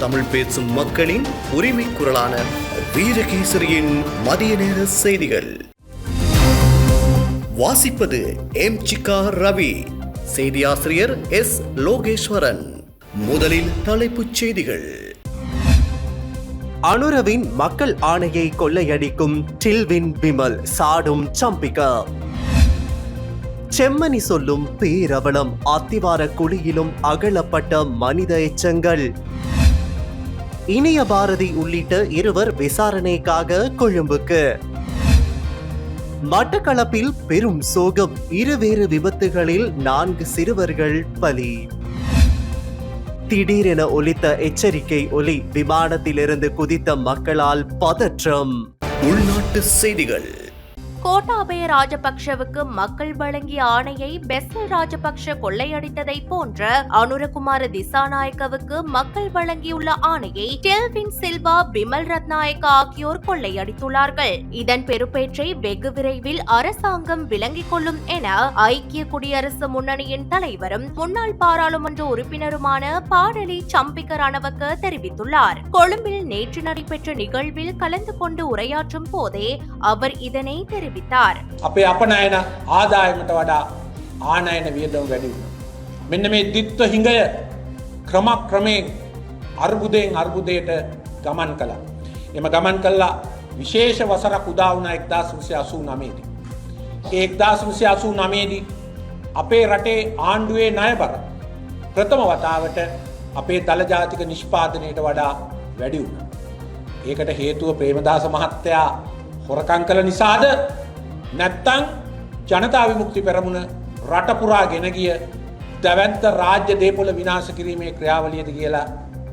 தமிழ் பேசும் மக்களின் உரிமை குரலான வீரகேசரியின் மதிய நேர செய்திகள். வாசிப்பது எம் சிக்கா ரவி. செய்தியாசிரியர் எஸ் லோகேஸ்வரன். முதலில் தலைப்புச் செய்திகள். அனுரவின் மக்கள் ஆணையை கொள்ளையடிக்கும் டில்வின் விமல் சாடும் சம்பிகா. செம்மணி சொல்லும் பேரவலம் அத்திவார குழியிலும் அகலப்பட்ட மனித எச்சங்கள். இனிய பாரதி உள்ளிட்ட இருவர் விசாரணைக்காக கொழும்புக்கு. மட்டக்களப்பில் பெரும் சோகம் இருவேறு விபத்துகளில் நான்கு சிறுவர்கள் பலி. திடீரென ஒலித்த எச்சரிக்கை ஒலி விமானத்திலிருந்து குதித்த மக்களால் பதற்றம். உள்நாட்டு செய்திகள். கோட்டாபய ராஜபக்ஷவுக்கு மக்கள் வழங்கிய ஆணையை பெஸ்ல் ராஜபக்ஷ கொள்ளையடித்ததை போன்ற அனுரகுமார திசாநாயக்கவுக்கு மக்கள் வழங்கியுள்ள ஆணையை டெல்வின் சில்வா பிமல் ரத்நாயக்க ஆகியோர் கொள்ளையடித்துள்ளார்கள். இதன் பெறுபேற்றை வெகு விரைவில் அரசாங்கம் விளங்கிக் கொள்ளும் என ஐக்கிய குடியரசு முன்னணியின் தலைவரும் முன்னாள் பாராளுமன்ற உறுப்பினருமான பாடலி சம்பிக்க ரணவக்க தெரிவித்துள்ளார். கொழும்பில் நேற்று நடைபெற்ற நிகழ்வில் கலந்து கொண்டு உரையாற்றும் போதே அவர் இதனை தெரிவித்தார். අපේ අපනයන ආදායමට වඩා ආනයන වියදම වැඩි වුණ. මෙන්න මේ දිත්ව හිඟය ක්‍රමක් ක්‍රමයෙන් අර්බුදයෙන් අර්බුදයට ගමන් කළ. එම ගමන් කල්ලා විශේෂ වසරක් උදාවුණ එක්දා සුසය අසූ නමේදී. ඒක්දා සුසය අසූ නමේදී අපේ රටේ ආණ්ඩුවේ නයබර ප්‍රථම වතාවට අපේ දළජාතික නිෂ්පාදනයට වඩා වැඩි වුණ. ඒකට හේතුව ප්‍රේමදාස මහත්තයා හොරකං කළ නිසාද නැත්තං ජනතා විමුක්ති පෙරමුණ රටපුරා ගෙන ගිය දැවන්ත රාජ්‍ය දේපොල විනාශ කිරීමේ ක්‍රියාවලියද කියලා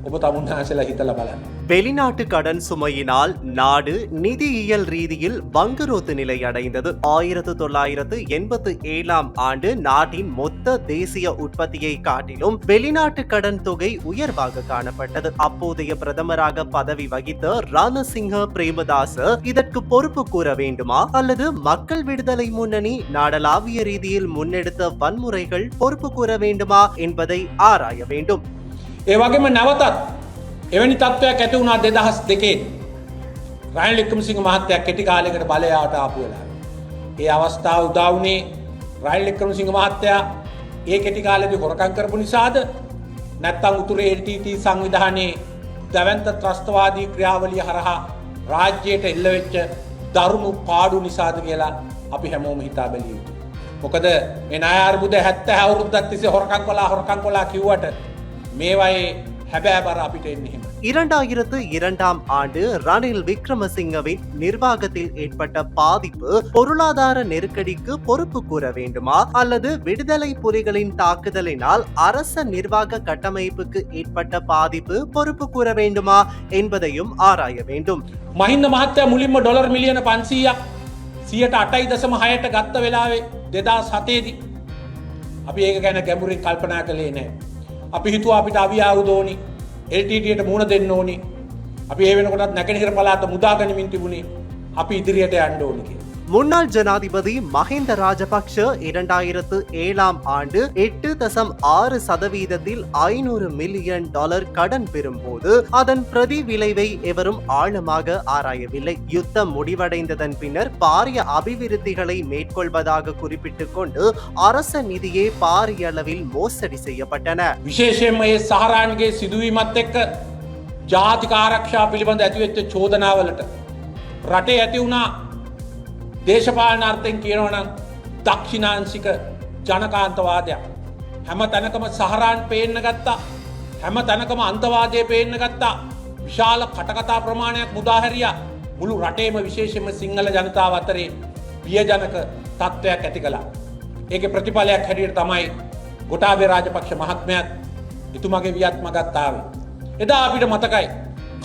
ඔබ තමුන්හසලා හිතල බලන්න. வெளிநாட்டு கடன் சுமையினால் நாடு நிதியியல் ரீதியில் வங்குரோத்து நிலை அடைந்தது ஆயிரத்து தொள்ளாயிரத்து எண்பத்து ஏழாம் ஆண்டு நாட்டின் மொத்த தேசிய உற்பத்தியை காட்டிலும் வெளிநாட்டு கடன் தொகை உயர்வாக காணப்பட்டது அப்போதைய பிரதமராக பதவி வகித்த ரணசிங்க பிரேமதாச இதற்கு பொறுப்பு கூற வேண்டுமா அல்லது மக்கள் விடுதலை முன்னணி நாடளாவிய ரீதியில் முன்னெடுத்த வன்முறைகள் பொறுப்பு கூற வேண்டுமா என்பதை ஆராய வேண்டும் ඒ වගේම නැවතත් එවැනි තත්ත්වයක් ඇති වුණා දෙදහස් දෙකේ රයිල් එක්කම සිංහ මහත්තයක් කෙටි කාලෙකට බලයාට ආපු වෙලා. ඒ අවස්ථාව උදාවනේ රයිල් එක්කම සිංහ මහත්තයා ඒ කෙටි කාලෙදි හොරකං කරපු නිසාද නැත්තං උතුර LTT සංවිධානයේ දැවන්ත ත්‍රස්තවාදී ක්‍රියාවලිය හරහා රාජ්‍යයට එල්ලවෙච්ච දරුණු පාඩු නිසාද කියලා අපි හැමෝම හිතා බැලිය යුතු. මොකද මේ අයර්බුද හැත්ත හැවුරුද්දත් තිසේ හොරකං කොලා හොරකං කොලා කිව්වට මේවයේ හැබෑබර අපිට එන්නෙහෙම. இரண்டாயிரத்து இரண்டாம் ஆண்டு ரணில் விக்ரமசிங்கவின் நிர்வாகத்தில் ஏற்பட்ட பாதிப்பு பொருளாதார நெருக்கடிக்கு பொறுப்பு கூற வேண்டுமா அல்லது விடுதலை புலிகளின் தாக்குதலினால் அரச நிர்வாக கட்டமைப்புக்கு ஏற்பட்ட பாதிப்பு பொறுப்பு கூற வேண்டுமா என்பதையும் ஆராய வேண்டும் මහින්ද මහත්තය මුලින්ම ඩොලර් මිලියන පන්සීයක් සියට අටයි දසම හයට ගත්ත වෙලාවේ දෙදා සතේදී අපි ඒක ගැන ගැඹුරින් කල්පනා කළේ නෑ. අපි හිතුව අපිට අවියාහු දෝනි එල්ටට මුණ දෙන්න ඕනි. අපි ඒවෙනකොටත් නැකනිහිර පලාට මුදාගනිමින් තිබුණේ අපි ඉදිරියට අන්ඩෝනිකේ முன்னாள் ஜனாதிபதி மஹிந்த ராஜபக்ஷ இரண்டாயிரத்து ஏழாம் ஆண்டு எட்டு தசம் ஆறு சதவீதத்தில் ஐநூறு மில்லியன் டாலர் கடன் பெறும்போது அதன் பிரதி விளைவை எவரும் ஆழமாக ஆராயவில்லை யுத்தம் முடிவடைந்ததன் பின்னர் பாரிய அபிவிருத்திகளை மேற்கொள்வதாக குறிப்பிட்டுக் கொண்டு அரச நிதியே பாரிய அளவில் மோசடி செய்யப்பட்டன විශේෂයෙන්ම ඒ සහරාන්ගේ සිදුවීමත් එක්ක ජාතික ආරක්ෂා පිළිබඳ ඇතිවෙච්ච චෝදනාවලට රටේ ඇති වුණා දේශපාලන අර්ථයෙන් කියනවනම් දක්ෂිනාංසික ජනකාන්තවාදයක්. හැම තැනකම සහරාන් පේන්න ගත්තා හැම තැනකම අන්තවාදය පේන්න ගත්තා විශාල කටකතා ප්‍රමාණයක් මුදාහැරිය මුළු රටේම විශේෂම සිංහල ජනතාව අතරේ බියජනක තත්ත්වයක් ඇති කලා. ඒක ප්‍රතිඵලයක් හැටියට තමයි ගොටාබේ රාජපක්ෂ මහත්මයක් එතුමගේ වියත්ම ගත්තාවේ. එදා අපිට මතකයි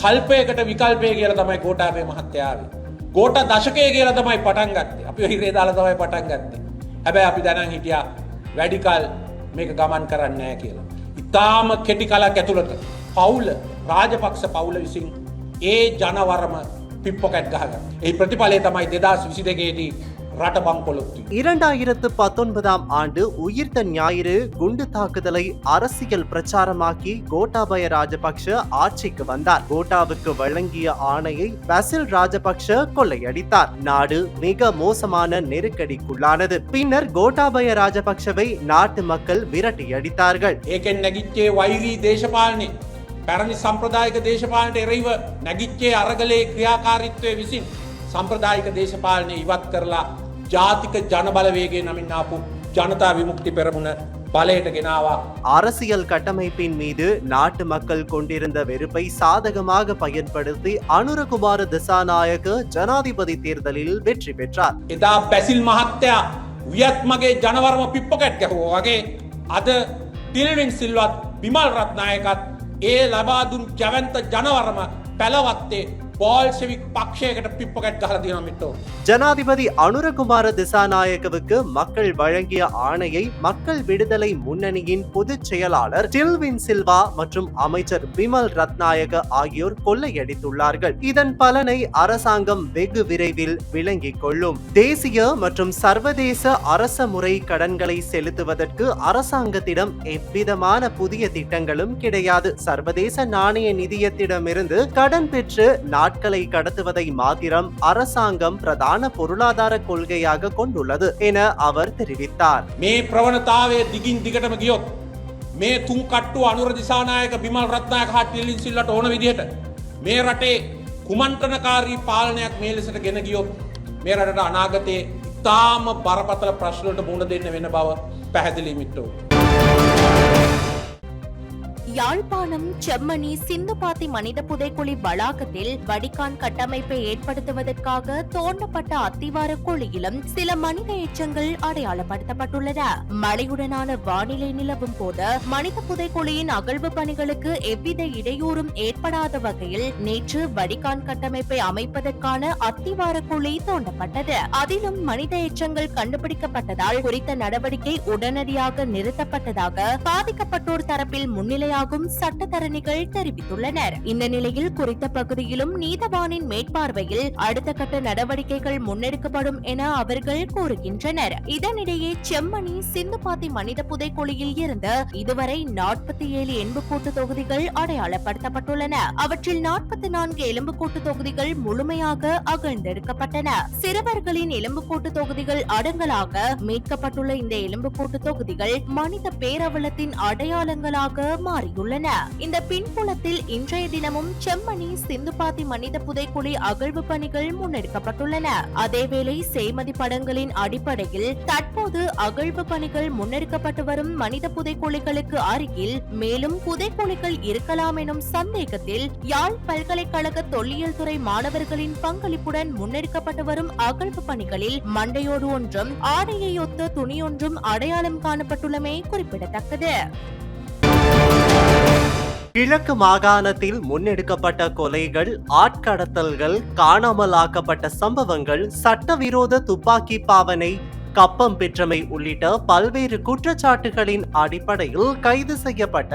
කල්පයකට විකල්පය කියල තමයි ගෝටාබේ මහත්තයාවේ. ගෝට දශකය කියල තමයි පටන් ගත්තේ අපි හිරේ දාල තමයි පටන් ගත්තේ. හැබැයි අපි දැනන් හිටිය වැඩිකල් මේක ගමන් කරන්නෑ කියලා. ඉතාම කෙටි කලක් ඇතුළට පවුල රාජපක්ෂ පවුල විසින් ඒ ජනවරම පිප්පොකැට් ගහග. ඒ ප්‍රතිඵලේ තමයි දෙදස් විසි දෙකේදී රට බංකොලොත්තු. இரண்டாயிரத்து பத்தொன்பதாம் ஆண்டு உயிர்த்த ஞாயிறு குண்டு தாக்குதலை அரசியல் பிரச்சாரமாக்கி கோட்டாபய ராஜபக்ஷ ஆட்சிக்கு வந்தார் கோட்டாவுக்கு வழங்கிய ஆணையை பசில் ராஜபக்ஷ கொள்ளையடித்தார் நாடு மிக மோசமான நெருக்கடிக்குள்ளானது பின்னர் கோட்டாபய ராஜபக்ஷவை நாட்டு மக்கள் விரட்டியடித்தார்கள் ඒකෙන් නැගිච්චේ වෛරී දේශපාලනය පැරණි සම්ප්‍රදායික දේශපාලනට එරෙහිව නැගිච්චේ අරගලේ ක්‍රියාකාරිත්වය විසින් සම්ප්‍රදායික දේශපාලනය ඉවත් කරලා ජාතික ජනබලවේගේ නමින් ආපු ජනතා විමුක්ති පෙරමුණ බලයට ගෙනවා. அரசியல் கட்டமைப்பின் மீது நாட்டு மக்கள் கொண்டிருந்த வெறுப்பை சாதகமாக பயன்படுத்தி அனுரகுமார திசாநாயக்க ஜனாதிபதி தேர்தலில் வெற்றி பெற்றார் එදා බැසිල් මහත්තයා වියත් මගේ ජනවරම පිප්පකැට් ගැහෝ වගේ අද ටිල්වින් සිල්වත් බිමල් රත්නායකත් ඒ ලබාදුන් ජැවන්ත ජනවරම පැළවත්තේ බෝල්ෂවික් පක්ෂයකට පිප්පකැට් ගහල දිනමිටෝ. ஜனாதிபதி அனுரகுமார திசாநாயக்கவுக்கு மக்கள் வழங்கிய ஆணையை மக்கள் விடுதலை முன்னணியின் பொதுச் செயலாளர் டில்வின் சில்வா மற்றும் அமைச்சர் பிமல் ரத்நாயக ஆகியோர் கொள்ளையடித்துள்ளார்கள் இதன் பலனை அரசாங்கம் வெகு விரைவில் விளங்கிக் கொள்ளும் தேசிய மற்றும் சர்வதேச அரச முறை கடன்களை செலுத்துவதற்கு அரசாங்கத்திடம் எவ்விதமான புதிய திட்டங்களும் கிடையாது சர்வதேச நாணய நிதியத்திடமிருந்து கடன் பெற்று நாட்களை கடத்துவதை மாத்திரம் அரசாங்கம் பிரதான பொருளாதார கொள்கையாக கொண்டுள்ளது என அவர் தெரிவித்தார் මේ ප්‍රවණතාවය දිගින් දිගටම ගියොත් මේ තුන් කට්ටු අනුර දිසානායක බිමල් රත්නායක හා ටිල්ලින් සිල්ලට ඕන විදිහට මේ රටේ කුමන්ත්‍රණකාරී පාලනයක් මේ ලෙසට ගෙන ගියොත් මේ රටට අනාගතයේ ඉතාම බරපතල ප්‍රශ්නලට මුණ දෙන්න වෙන බව පැහැදිලි මිට්ටෝ. யாழ்ப்பாணம் செம்மணி சிந்துபாத்தி மனித புதைக்குழி வளாகத்தில் வடிகான் கட்டமைப்பை ஏற்படுத்துவதற்காக தோண்டப்பட்ட அத்திவார குழியிலும் சில மனித எச்சங்கள் அடையாளப்படுத்தப்பட்டுள்ளன. மழையுடனான வானிலை நிலவும் போது மனித புதைக்குழியின் அகழ்வு பணிகளுக்கு எவ்வித இடையூறும் ஏற்படாத வகையில் நேற்று வடிகான் கட்டமைப்பை அமைப்பதற்கான அத்திவார குழி தோண்டப்பட்டது. அதிலும் மனித எச்சங்கள் கண்டுபிடிக்கப்பட்டதால் குறித்த நடவடிக்கை உடனடியாக நிறுத்தப்பட்டதாக பாதிக்கப்பட்டோர் தரப்பில் முன்னிலையாக உள்ளதாகவும் சட்டத்தரணிகள் தெரிவித்துள்ளனர். இந்த நிலையில் குறித்த பகுதியிலும் நீதவானின் மேற்பார்வையில் அடுத்த கட்ட நடவடிக்கைகள் முன்னெடுக்கப்படும் என அவர்கள் கூறுகின்றனர். இதனிடையே செம்மணி சிந்துபாத்தி மனித புதைக்குழியில் இருந்து இதுவரை நாற்பத்தி ஏழு எலும்புக்கூட்டு தொகுதிகள் அடையாளப்படுத்தப்பட்டுள்ளன. அவற்றில் நாற்பத்தி நான்கு எலும்புக்கூட்டு தொகுதிகள் முழுமையாக அகழ்ந்தெடுக்கப்பட்டன. சிறுவர்களின் எலும்புக்கூட்டு தொகுதிகள் அடங்கலாக மீட்கப்பட்டுள்ள இந்த எலும்புக்கூட்டு தொகுதிகள் மனித பேரவலத்தின் அடையாளங்களாக மாறியுள்ளன இந்த பின்புலத்தில் இன்றைய தினமும் செம்மணி சிந்துபாத்தி மனித புதைக்குழி அகழ்வு பணிகள் முன்னெடுக்கப்பட்டுள்ளன. அதேவேளை செய்மதி படங்களின் அடிப்படையில் தற்போது அகழ்வு பணிகள் முன்னெடுக்கப்பட்டு வரும் மனித புதைக்குழிகளுக்கு அருகில் மேலும் புதைக்குழிகள் இருக்கலாம் எனும் சந்தேகத்தில் யாழ் பல்கலைக்கழக தொல்லியல் துறை மாணவர்களின் பங்களிப்புடன் முன்னெடுக்கப்பட்டு வரும் அகழ்வு பணிகளில் மண்டையோடு ஒன்றும் ஆடையை ஒத்த துணியொன்றும் அடையாளம் காணப்பட்டுள்ளமை குறிப்பிடத்தக்கது. கிழக்கு மாகாணத்தில் முன்னெடுக்கப்பட்ட கொலைகள் ஆட்கடத்தல்கள் காணாமலாக்கப்பட்ட சம்பவங்கள் சட்டவிரோத துப்பாக்கி பாவனை கப்பம் பெற்றமை உள்ளிட்ட பல்வேறு குற்றச்சாட்டுகளின் அடிப்படையில் கைது செய்யப்பட்ட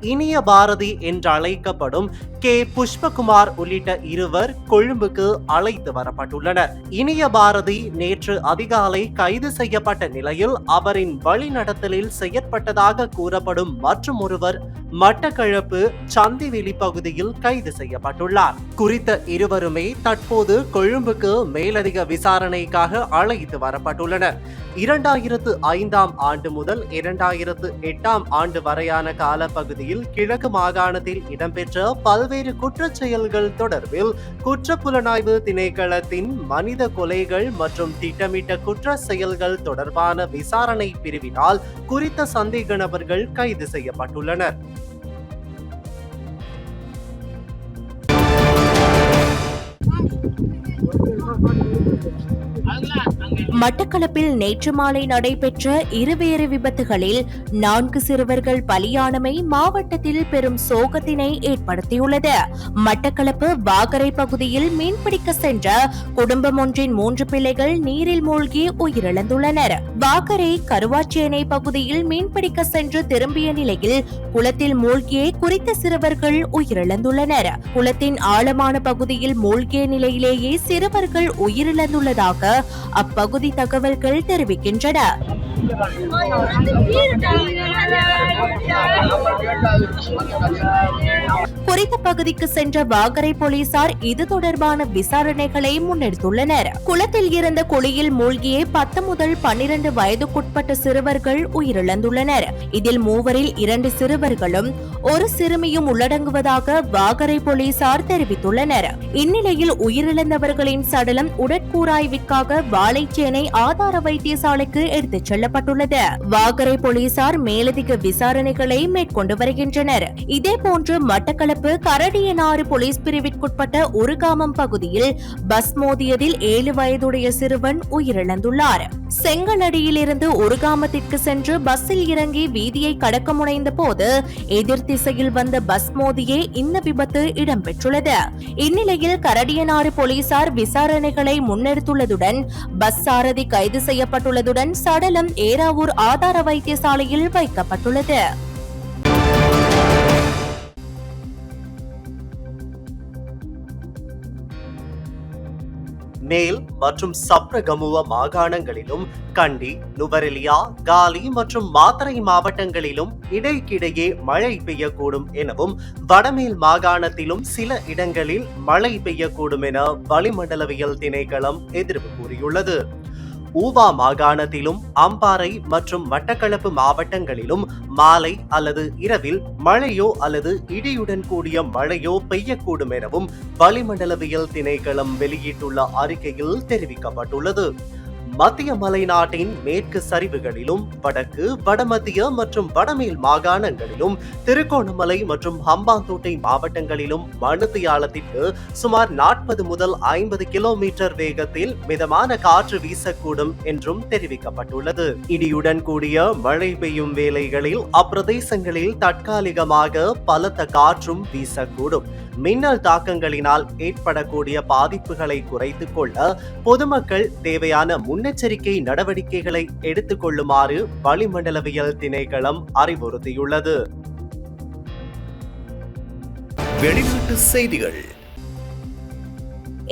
இனிய பாரதி என்றழைக்கப்படும் கே. புஷ்பகுமார் உள்ளிட்ட இருவர் கொழும்புக்கு அழைத்து வரப்பட்டுள்ளனர். இனிய பாரதி நேற்று அதிகாலை கைது செய்யப்பட்ட நிலையில் அவரின் வழிநடத்தலில் செயற்பட்டதாக கூறப்படும் மற்றும் ஒருவர் மட்டக்களப்பு சந்திவெளி பகுதியில் கைது செய்யப்பட்டுள்ளார். குறித்த இருவருமே தற்போது கொழும்புக்கு மேலதிக விசாரணைக்காக அழைத்து வரப்பட்டுள்ளனர். இரண்டாயிரத்து ஐந்தாம் ஆண்டு முதல் இரண்டாயிரத்து எட்டாம் ஆண்டு வரையான காலப்பகுதியில் கிழக்கு மாகாணத்தில் இடம்பெற்ற பல்வேறு குற்றச் செயல்கள் தொடர்பில் குற்றப்புலனாய்வு திணைக்களத்தின் மனித கொலைகள் மற்றும் திட்டமிட்ட குற்ற செயல்கள் தொடர்பான விசாரணை பிரிவினால் குறித்த சந்தேக நபர்கள் கைது செய்யப்பட்டுள்ளனர். மட்டக்களப்பில் நேற்று மாலை நடைபெற்ற இருவேறு விபத்துகளில் நான்கு சிறுவர்கள் பலியானமை மாவட்டத்தில் பெரும் சோகத்தினை ஏற்படுத்தியுள்ளது. மட்டக்களப்பு வாகரை பகுதியில் மீன்பிடிக்க சென்ற குடும்பம் ஒன்றின் மூன்று பிள்ளைகள் நீரில் மூழ்கி உயிரிழந்துள்ளனர். வாகரை கருவாச்சேனை பகுதியில் மீன்பிடிக்க சென்று திரும்பிய நிலையில் குளத்தில் மூழ்கிய குறித்த சிறுவர்கள் உயிரிழந்துள்ளனர். குளத்தின் ஆழமான பகுதியில் மூழ்கிய நிலையிலேயே சிறுவர்கள் உயிரிழந்துள்ளதாக அப்பகுதி தகவல்கள் தெரிவிக்கின்றன. குறித்த பகுதிக்கு சென்ற வாகரை போலீசார் இது தொடர்பான விசாரணைகளை முன்னெடுத்துள்ளனர். குளத்தில் இருந்த குழியில் மூழ்கிய பத்து முதல் பன்னிரண்டு வயதுக்குட்பட்ட சிறுவர்கள் உயிரிழந்துள்ளனர். இதில் மூவரில் இரண்டு சிறுவர்களும் ஒரு சிறுமியும் உள்ளடங்குவதாக வாகரை போலீசார் தெரிவித்துள்ளனர். இந்நிலையில் உயிரிழந்தவர்களின் சடலம் உடற்கூராய்விற்காக வாழைச்சேனை ஆதார வைத்தியசாலைக்கு எடுத்துச் செல்லப்பட்டுள்ளது. வாகரை போலீசார் மேலதிக விசாரணைகளை மேற்கொண்டு வருகின்றனர். இதேபோன்று மட்டக்களப்பு கரடியனாறு போலீஸ் பிரிவிற்குட்பட்ட உருகாமம் பகுதியில் பஸ் மோதியதில் ஏழு வயதுடைய சிறுவன் உயிரிழந்துள்ளார். செங்கலடியிலிருந்து உருகாமத்திற்கு சென்று பஸ்ஸில் இறங்கி வீதியை கடக்க முனைந்த போது எதிர் திசையில் வந்த பஸ் மோதியே இந்த விபத்து இடம்பெற்றுள்ளது. இந்நிலையில் கரடியனாறு போலீசார் விசாரணைகளை முன்னெடுத்துள்ளதுடன் பஸ் சாரதி கைது செய்யப்பட்டுள்ளதுடன் சடலம் ஏராவூர் ஆதார வைத்தியசாலையில் வைக்கப்பட்டுள்ளது. மேல் மற்றும் சப்ரகமுவ மாகாணங்களிலும் கண்டி நுவரெலியா காலி மற்றும் மாத்தரை மாவட்டங்களிலும் இடைக்கிடையே மழை பெய்யக்கூடும் எனவும் வடமேல் மாகாணத்திலும் சில இடங்களில் மழை பெய்யக்கூடும் என வளிமண்டலவியல் திணைக்களம் எதிர்ப்பு கூறியுள்ளது. ஊவா மாகாணத்திலும் அம்பாறை மற்றும் மட்டக்களப்பு மாவட்டங்களிலும் மாலை அல்லது இரவில் மழையோ அல்லது இடியுடன் கூடிய மழையோ பெய்யக்கூடும் எனவும் வளிமண்டலவியல் திணைக்களம் வெளியிட்டுள்ள அறிக்கையில் தெரிவிக்கப்பட்டுள்ளது. மத்திய மலைநாட்டின் மேற்கு சரிவுகளிலும் வடக்கு வடமத்திய மற்றும் வடமேல் மாகாணங்களிலும் திருகோணமலை மற்றும் ஹம்பாந்தோட்டை மாவட்டங்களிலும் மணித்தியாலத்திற்கு சுமார் நாற்பது முதல் ஐம்பது கிலோமீட்டர் வேகத்தில் மிதமான காற்று வீசக்கூடும் என்றும் தெரிவிக்கப்பட்டுள்ளது. இடியுடன் கூடிய மழை பெய்யும் வேளைகளில் அப்பிரதேசங்களில் தற்காலிகமாக பலத்த காற்றும் வீசக்கூடும். மின்னல் தாக்கங்களினால் ஏற்படக்கூடிய பாதிப்புகளை குறைத்து கொள்ள பொதுமக்கள் தேவையான முன்னெச்சரிக்கை நடவடிக்கைகளை எடுத்துக் கொள்ளுமாறு வளிமண்டலவியல் திணைக்களம் அறிவுறுத்தியுள்ளது. வெளிநாட்டு செய்திகள்.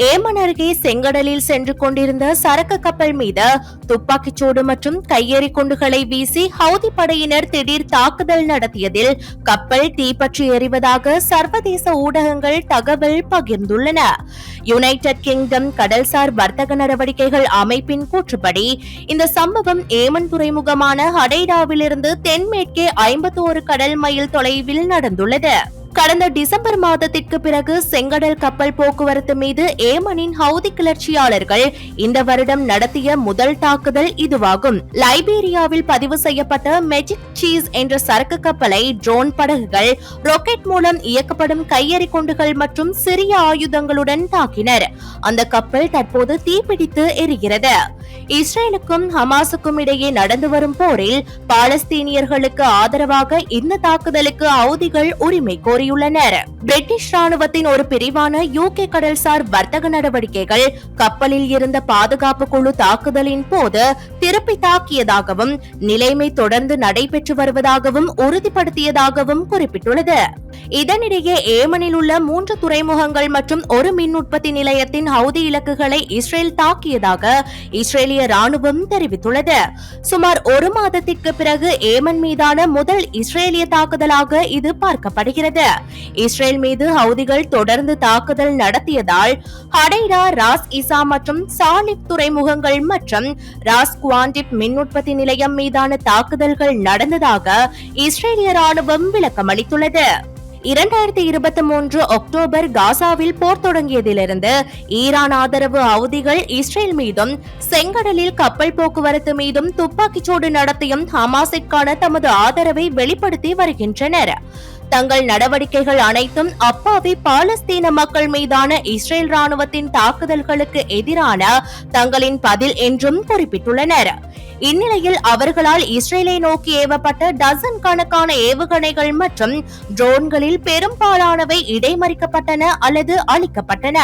ஏமன் அருகே செங்கடலில் சென்று கொண்டிருந்த சரக்கு கப்பல் மீது துப்பாக்கிச்சூடு மற்றும் கையெறி குண்டுகளை வீசி ஹவுதி படையினர் திடீர் தாக்குதல் நடத்தியதில் கப்பல் தீப்பற்றி எறிவதாக சர்வதேச ஊடகங்கள் தகவல் பகிர்ந்துள்ளன. யுனைடெட் கிங்டம் கடல்சார் வர்த்தக நடவடிக்கைகள் அமைப்பின் கூற்றுப்படி இந்த சம்பவம் ஏமன் துறைமுகமான ஹடைடாவிலிருந்து தென்மேற்கே ஐம்பத்தோரு கடல் மைல் தொலைவில் நடந்துள்ளது. கடந்த டிசம்பர் மாதத்திற்கு பிறகு செங்கடல் கப்பல் போக்குவரத்து மீது ஏமனின் ஹவுதி கிளர்ச்சியாளர்கள் இந்த வருடம் நடத்திய முதல் தாக்குதல் இதுவாகும். லைபீரியாவில் பதிவு செய்யப்பட்ட மெஜிக் சீஸ் என்ற சரக்கு கப்பலை ட்ரோன் படகுகள் ராக்கெட் மூலம் இயக்கப்படும் கையெறி குண்டுகள் மற்றும் சிறிய ஆயுதங்களுடன் தாக்கினர். அந்த கப்பல் தற்போது தீப்பிடித்து எரிகிறது. இஸ்ரேலுக்கும் ஹமாஸுக்கும் இடையே நடந்து வரும் போரில் பாலஸ்தீனியர்களுக்கு ஆதரவாக இந்த தாக்குதலுக்கு ஹவுதிகள் உரிமை கோரியுள்ளனர். பிரிட்டிஷ் ராணுவத்தின் ஒரு பிரிவான யூகே கடல்சார் வர்த்தக நடவடிக்கைகள் கப்பலில் இருந்த பாதுகாப்பு குழு தாக்குதலின் போது திருப்பி தாக்கியதாகவும் நிலைமை தொடர்ந்து நடைபெற்று வருவதாகவும் உறுதிப்படுத்தியதாகவும் குறிப்பிட்டுள்ளது. இதனிடையே ஏமனில் உள்ள மூன்று துறைமுகங்கள் மற்றும் ஒரு மின் உற்பத்தி நிலையத்தின் ஹவுதி இலக்குகளை இஸ்ரேல் தாக்கியதாக இஸ்ரேலிய ராணுவம் தெரிவித்துள்ளது. சுமார் ஒரு மாதத்திற்கு பிறகு ஏமன் மீதான முதல் இஸ்ரேலிய தாக்குதலாக இது பார்க்கப்படுகிறது. இஸ்ரேல் மீது ஹவுதிகள் தொடர்ந்து தாக்குதல் நடத்தியதால் ஹடைரா ராஸ் இசா மற்றும் சாலிப் துறைமுகங்கள் மற்றும் ராஸ் குவாண்டிப் மின் உற்பத்தி நிலையம் மீதான தாக்குதல்கள் நடந்ததாக இஸ்ரேலிய ராணுவம் விளக்கமளித்துள்ளது. இரண்டாயிரத்தி இருபத்தி மூன்று அக்டோபர் காசாவில் போர் தொடங்கியதிலிருந்து ஈரான் ஆதரவு அவதிகள் இஸ்ரேல் மீதும் செங்கடலில் கப்பல் போக்குவரத்து மீதும் துப்பாக்கிச்சூடு நடத்தியும் ஹமாஸிற்கான தமது ஆதரவை வெளிப்படுத்தி வருகின்றனர். தங்கள் நடவடிக்கைகள் அனைத்தும் அப்பாவி பாலஸ்தீன மக்கள் மீதான இஸ்ரேல் ராணுவத்தின் தாக்குதல்களுக்கு எதிரான தங்களின் பதில் என்றும் குறிப்பிட்டுள்ளனர். இந்நிலையில் அவர்களால் இஸ்ரேலை நோக்கி ஏவப்பட்ட டசன் கணக்கான ஏவுகணைகள் மற்றும் ட்ரோன்களில் பெரும்பாலானவை இடைமறிக்கப்பட்டன அல்லது அழிக்கப்பட்டன.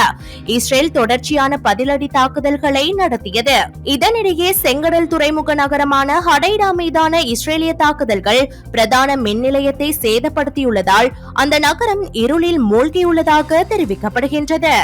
இஸ்ரேல் தொடர்ச்சியான பதிலடி தாக்குதல்களை நடத்தியது. இதனிடையே செங்கடல் துறைமுக நகரமான ஹடைடா மீதான இஸ்ரேலிய தாக்குதல்கள் பிரதான மின் நிலையத்தை சேதப்படுத்தியுள்ளதால் அந்த நகரம் இருளில் மூழ்கியுள்ளதாக தெரிவிக்கப்படுகின்றது.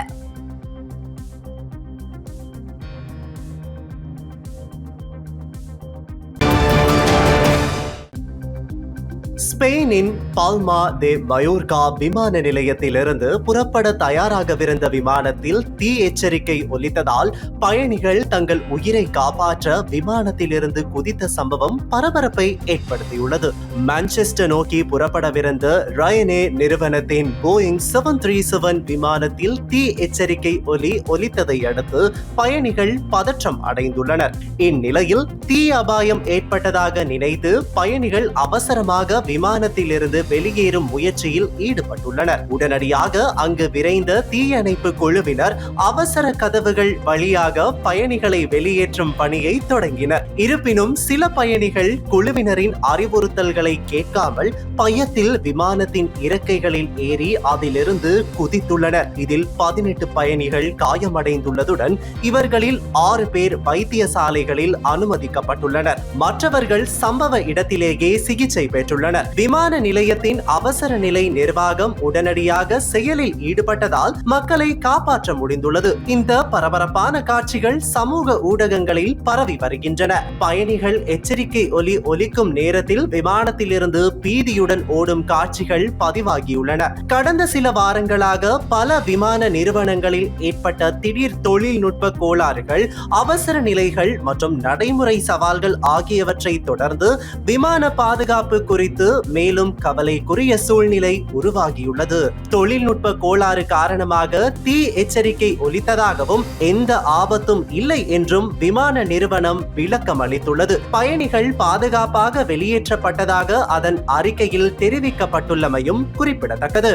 ஸ்பெயினின் பால்மா தே மயோர்கா விமான நிலையத்திலிருந்து புறப்பட தயாராகவிருந்த விமானத்தில் தீ எச்சரிக்கை ஒலித்ததால் பயணிகள் தங்கள் உயிரை காப்பாற்ற விமானத்திலிருந்து குதித்த சம்பவம் பரபரப்பை ஏற்படுத்தியுள்ளது. மான்செஸ்டர் நோக்கி புறப்படவிருந்த ரயனே நிறுவனத்தின் போயிங் செவன் த்ரீ செவன் விமானத்தில் தீ எச்சரிக்கை ஒலி ஒலித்ததை அடுத்து பயணிகள் பதற்றம் அடைந்துள்ளனர். இந்நிலையில் தீ அபாயம் ஏற்பட்டதாக நினைத்து பயணிகள் அவசரமாக விமான விமானத்திலிருந்து வெளியேறும் முயற்சியில் ஈடுபட்டுள்ளனர். உடனடியாக அங்கு விரைந்த தீயணைப்பு குழுவினர் அவசர கதவுகள் வழியாக பயணிகளை வெளியேற்றும் பணியை தொடங்கினர். இருப்பினும் சில பயணிகள் குழுவினரின் அறிவுறுத்தல்களை கேட்காமல் பயத்தில் விமானத்தின் இறக்கைகளில் ஏறி அதிலிருந்து குதித்துள்ளனர். இதில் பதினெட்டு பயணிகள் காயமடைந்துள்ளதுடன் இவர்களில் ஆறு பேர் வைத்தியசாலைகளில் அனுமதிக்கப்பட்டுள்ளனர். மற்றவர்கள் சம்பவ இடத்திலேயே சிகிச்சை பெற்றுள்ளனர். விமான நிலையத்தின் அவசர நிலை நிர்வாகம் உடனடியாக செயலில் ஈடுபட்டதால் மக்களை காப்பாற்ற முடிந்துள்ளது. இந்த பரபரப்பான காட்சிகள் சமூக ஊடகங்களில் பரவி வருகின்றன. பயணிகள் எச்சரிக்கை ஒலி ஒலிக்கும் நேரத்தில் விமானத்திலிருந்து பீதியுடன் ஓடும் காட்சிகள் பதிவாகியுள்ளன. கடந்த சில வாரங்களாக பல விமான நிறுவனங்களில் ஏற்பட்ட திடீர் தொழில்நுட்ப கோளாறுகள் அவசர நிலைகள் மற்றும் நடைமுறை சவால்கள் ஆகியவற்றை தொடர்ந்து விமான பாதுகாப்பு குறித்து மேலும் கவலைக்குரிய சூழ்நிலை உருவாகியுள்ளது. தொழில்நுட்ப கோளாறு காரணமாக தீ எச்சரிக்கை ஒலித்ததாகவும் எந்த ஆபத்தும் இல்லை என்றும் விமான நிறுவனம் விளக்கம் அளித்துள்ளது. பயணிகள் பாதுகாப்பாக வெளியேற்றப்பட்டதாக அதன் அறிக்கையில் தெரிவிக்கப்பட்டுள்ளமையும் குறிப்பிடத்தக்கது.